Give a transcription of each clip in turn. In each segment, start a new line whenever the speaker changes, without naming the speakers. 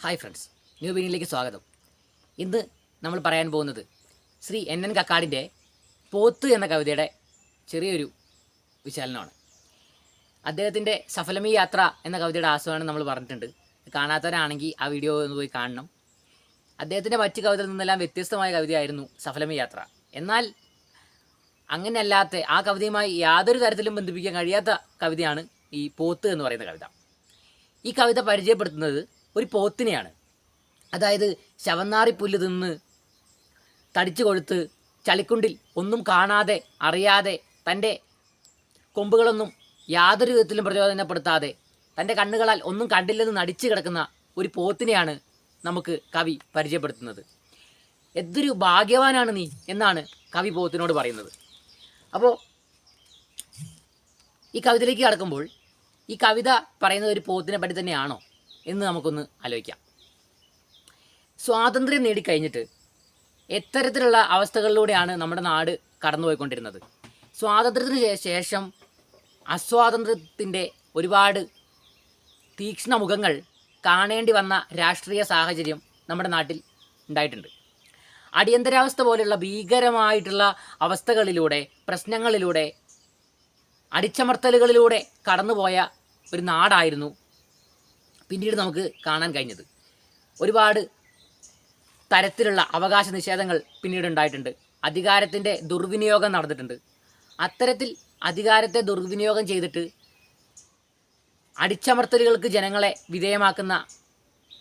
Hi friends new ബിനിയിലേക്ക് സ്വാഗതം. ഇന്ന് നമ്മൾ പറയാൻ പോകുന്നത് ശ്രീ എൻ എൻ കക്കാടിന്റെ പോത്ത് എന്ന കവിതയുടെ ചെറിയൊരു വിശകലനമാണ് അദ്ദേഹത്തിന്റെ സഫലമീ യാത്ര എന്ന കവിതയുടെ ആസ്വാദനം നമ്മൾ പറഞ്ഞിട്ടുണ്ട്. കാണാത്തവരാണെങ്കിൽ ആ വീഡിയോ ഒന്ന് പോയി കാണണം. അദ്ദേഹത്തിന്റെ മറ്റ് കവിതയിൽ നിന്നെല്ലാം വ്യത്യസ്തമായ കവിതയായിരുന്നു സഫലമീ യാത്ര. എന്നാൽ അങ്ങനെയല്ലാത്ത ആ കവിതയുമായി യാതൊരു തരത്തിലും ബന്ധിപ്പിക്കാൻ കഴിയാത്ത കവിതയാണ് ഈ പോത്ത് എന്ന് പറയുന്ന കവിത. ഈ കവിത പരിചയപ്പെടുത്തുന്നത് ഒരു പോത്തിനെയാണ്. അതായത് ശവന്നാറി പുല്ല് തിന്ന് തടിച്ചു കൊഴുത്ത് ചളിക്കുണ്ടിൽ ഒന്നും കാണാതെ അറിയാതെ തന്റെ കൊമ്പുകളൊന്നും യാതൊരു വിധത്തിലും പ്രചോദനപ്പെടുത്താതെ തന്റെ കണ്ണുകളാൽ ഒന്നും കണ്ടില്ലെന്ന് നടിച്ചു കിടക്കുന്ന ഒരു പോത്തിനെയാണ് നമുക്ക് കവി പരിചയപ്പെടുത്തുന്നത്. എന്തൊരു ഭാഗ്യവാനാണ് നീ എന്നാണ് കവി പോത്തിനോട് പറയുന്നത്. അപ്പോൾ ഈ കവിതയിലേക്ക് കടക്കുമ്പോൾ ഈ കവിത പറയുന്നത് ഒരു പോത്തിനെ പറ്റി തന്നെയാണോ? എന്ന് നമുക്കൊന്ന് ആലോചിക്കാം. സ്വാതന്ത്ര്യം നേടിക്കഴിഞ്ഞിട്ട് എത്തരത്തിലുള്ള അവസ്ഥകളിലൂടെയാണ് നമ്മുടെ നാട് കടന്നുപോയിക്കൊണ്ടിരുന്നത്. സ്വാതന്ത്ര്യത്തിന് ശേഷം അസ്വാതന്ത്ര്യത്തിന്റെ ഒരുപാട് തീക്ഷ്ണ മുഖങ്ങൾ കാണേണ്ടി വന്ന രാഷ്ട്രീയ സാഹചര്യം നമ്മുടെ നാട്ടിൽ ഉണ്ടായിട്ടുണ്ട്. അടിയന്തരാവസ്ഥ പോലെയുള്ള ഭീകരമായിട്ടുള്ള അവസ്ഥകളിലൂടെ പ്രശ്നങ്ങളിലൂടെ അടിച്ചമർത്തലുകളിലൂടെ കടന്നുപോയ ഒരു നാടായിരുന്നു പിന്നീട് നമുക്ക് കാണാൻ കഴിഞ്ഞത്. ഒരുപാട് തരത്തിലുള്ള അവകാശ നിഷേധങ്ങൾ പിന്നീട് ഉണ്ടായിട്ടുണ്ട്. അധികാരത്തിന്റെ ദുർവിനിയോഗം നടന്നിട്ടുണ്ട്. അത്തരത്തിൽ അധികാരത്തെ ദുർവിനിയോഗം ചെയ്തിട്ട് അടിച്ചമർത്തലുകൾക്ക് ജനങ്ങളെ വിധേയമാക്കുന്ന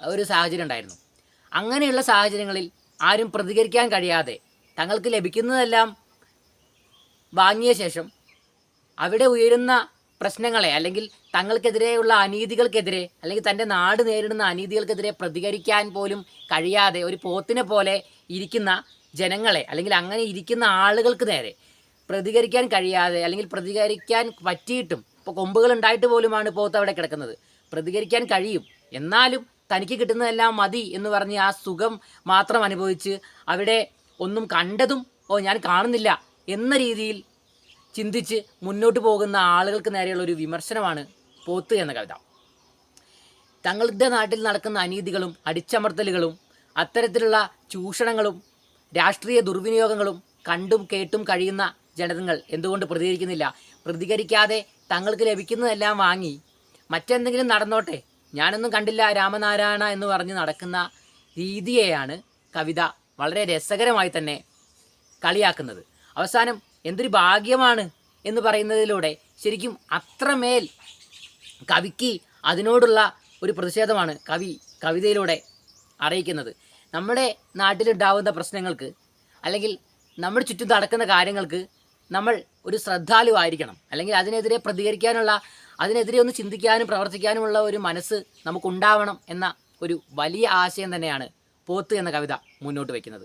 ഒരു സാഹചര്യം ഉണ്ടായിരുന്നു. അങ്ങനെയുള്ള സാഹചര്യങ്ങളിൽ ആരും പ്രതികരിക്കാൻ കഴിയാതെ തങ്ങൾക്ക് ലഭിക്കുന്നതെല്ലാം വാങ്ങിയ ശേഷം അവിടെ ഉയരുന്ന പ്രശ്നങ്ങളെ അല്ലെങ്കിൽ തങ്ങൾക്കെതിരെയുള്ള അനീതികൾക്കെതിരെ അല്ലെങ്കിൽ തന്റെ നാട് നേരിടുന്ന അനീതികൾക്കെതിരെ പ്രതികരിക്കാൻ പോലും കഴിയാതെ ഒരു പോത്തിനെ പോലെ ഇരിക്കുന്ന ജനങ്ങളെ അല്ലെങ്കിൽ അങ്ങനെ ഇരിക്കുന്ന ആളുകൾക്ക് നേരെ പ്രതികരിക്കാൻ കഴിയാതെ അല്ലെങ്കിൽ പ്രതികരിക്കാൻ പറ്റിയിട്ടും ഇപ്പോൾ കൊമ്പുകൾ ഉണ്ടായിട്ട് പോലുമാണ് പോത്ത് അവിടെ കിടക്കുന്നത്. പ്രതികരിക്കാൻ കഴിയും. എന്നാലും തനിക്ക് കിട്ടുന്നതെല്ലാം മതി എന്ന് പറഞ്ഞ് ആ സുഖം മാത്രം അനുഭവിച്ച് അവിടെ ഒന്നും കണ്ടതും ഓ ഞാൻ കാണുന്നില്ല എന്ന രീതിയിൽ ചിന്തിച്ച് മുന്നോട്ട് പോകുന്ന ആളുകൾക്ക് നേരെയുള്ള ഒരു വിമർശനമാണ് പോത്ത് എന്ന കവിത. തങ്ങളുടെ നാട്ടിൽ നടക്കുന്ന അനീതികളും അടിച്ചമർത്തലുകളും അത്തരത്തിലുള്ള ചൂഷണങ്ങളും രാഷ്ട്രീയ ദുർവിനിയോഗങ്ങളും കണ്ടും കേട്ടും കഴിയുന്ന ജനതങ്ങൾ എന്തുകൊണ്ട് പ്രതികരിക്കുന്നില്ല? പ്രതികരിക്കാതെ തങ്ങൾക്ക് ലഭിക്കുന്നതെല്ലാം വാങ്ങി മറ്റെന്തെങ്കിലും നടന്നോട്ടെ? ഞാനൊന്നും കണ്ടില്ല രാമനാരായണ എന്ന് പറഞ്ഞ് നടക്കുന്ന രീതിയെയാണ് കവിത വളരെ രസകരമായി തന്നെ കളിയാക്കുന്നത്. അവസാനം എന്തൊരു ഭാഗ്യമാണ് എന്ന് പറയുന്നതിലൂടെ ശരിക്കും അത്രമേൽ കവിക്ക് അതിനോടുള്ള ഒരു പ്രതിഷേധമാണ് കവി കവിതയിലൂടെ അറിയിക്കുന്നത്. നമ്മുടെ നാട്ടിലുണ്ടാവുന്ന പ്രശ്നങ്ങൾക്ക് അല്ലെങ്കിൽ നമ്മുടെ ചുറ്റും നടക്കുന്ന കാര്യങ്ങൾക്ക് നമ്മൾ ഒരു ശ്രദ്ധാലുവായിരിക്കണം. അല്ലെങ്കിൽ അതിനെതിരെ പ്രതികരിക്കാനുള്ള അതിനെതിരെ ഒന്ന് ചിന്തിക്കാനും പ്രവർത്തിക്കാനുമുള്ള ഒരു മനസ്സ് നമുക്കുണ്ടാവണം എന്ന ഒരു വലിയ ആശയം തന്നെയാണ് പോത്ത് എന്ന കവിത മുന്നോട്ട് വയ്ക്കുന്നത്.